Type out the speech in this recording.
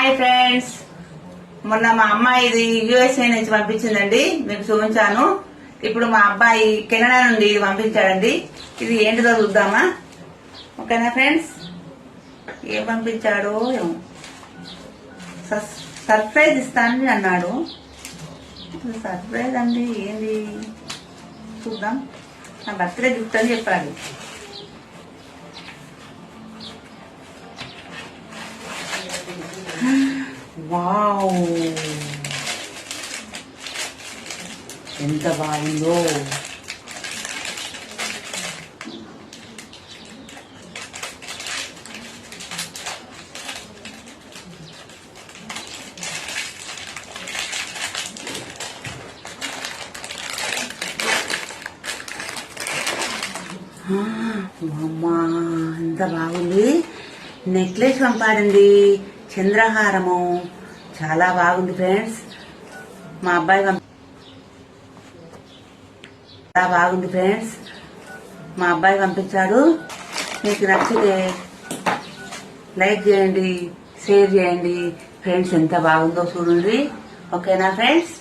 Hi friends మొన్న మా అమ్మాయి ఇది యుఎస్ఏ నుంచి పంపించిందండి. మీకు చూపించాను. ఇప్పుడు మా అబ్బాయి కెనడా నుండి ఇది పంపించాడండి. ఇది ఏంటిదో చూద్దామా? ఓకేనా ఫ్రెండ్స్ ఏం పంపించాడు సర్ప్రైజ్ ఇస్తానని అన్నాడు. సర్ప్రైజ్ అండి ఏంది? చూద్దాం. నా బర్త్డే గిఫ్ట్ అని చెప్పాలి. వావ్. ఎంత బాగుందో. అమ్మా ఎంత బాగుంది. నెక్లెస్ పంపాడండి. చంద్రహారము. చాలా బాగుంది ఫ్రెండ్స్. మా అబ్బాయి చాలా బాగుంది ఫ్రెండ్స్. మా అబ్బాయి పంపించాడు. మీకు నచ్చితే లైక్ చేయండి షేర్ చేయండి. ఫ్రెండ్స్ ఎంత బాగుందో చూడండి. ఓకేనా ఫ్రెండ్స్?